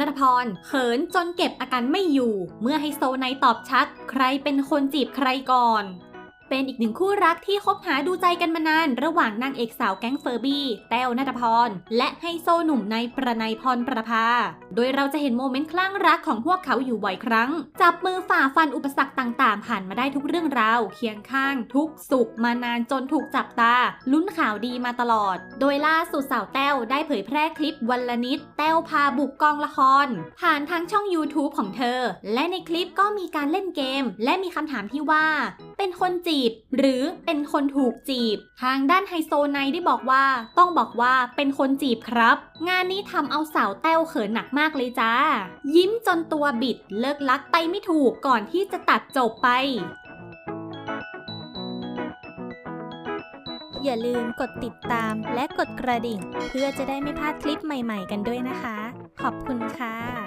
นัทพรเขินจนเก็บอาการไม่อยู่ เมื่อไฮโซไนตอบชัด ใครเป็นคนจีบใครก่อนเป็นอีกหนึ่งคู่รักที่คบหาดูใจกันมานาน ระหว่างนางเอกสาวแก๊งเฟอร์บี้ แต้วนัทพร และไฮโซหนุ่มในายประนายพรประภา โดยเราจะเห็นโมเมนต์คลั่งรักของพวกเขาอยู่บ่อยครั้ง จับมือฝ่าฟันอุปสรรคต่างๆ ผ่านมาได้ทุกเรื่องราวเคียงข้าง ทุกสุขมานานจนถูกจับตา ลุ้นข่าวดีมาตลอด โดยล่าสุดสาวแต้วได้เผยแพร่คลิปวันละนิด แต้วพาบุกกองละคร ผ่านทางช่อง YouTube ของเธอ และในคลิปก็มีการเล่นเกม และมีคำถามที่ว่า เป็นคนจีบ หรือเป็นคนถูกจีบ ทางด้านไฮโซไนได้บอกว่า ต้องบอกว่าเป็นคนจีบครับ งานนี้ทำเอาสาวแต้วเขินหนักมากากเลยจ้า ยิ้มจนตัวบิดเลิกลักไปไม่ถูกก่อนที่จะตัดจบไป อย่าลืมกดติดตามและกดกระดิ่ง เพื่อจะได้ไม่พลาดคลิปใหม่ๆกันด้วยนะคะ ขอบคุณค่ะ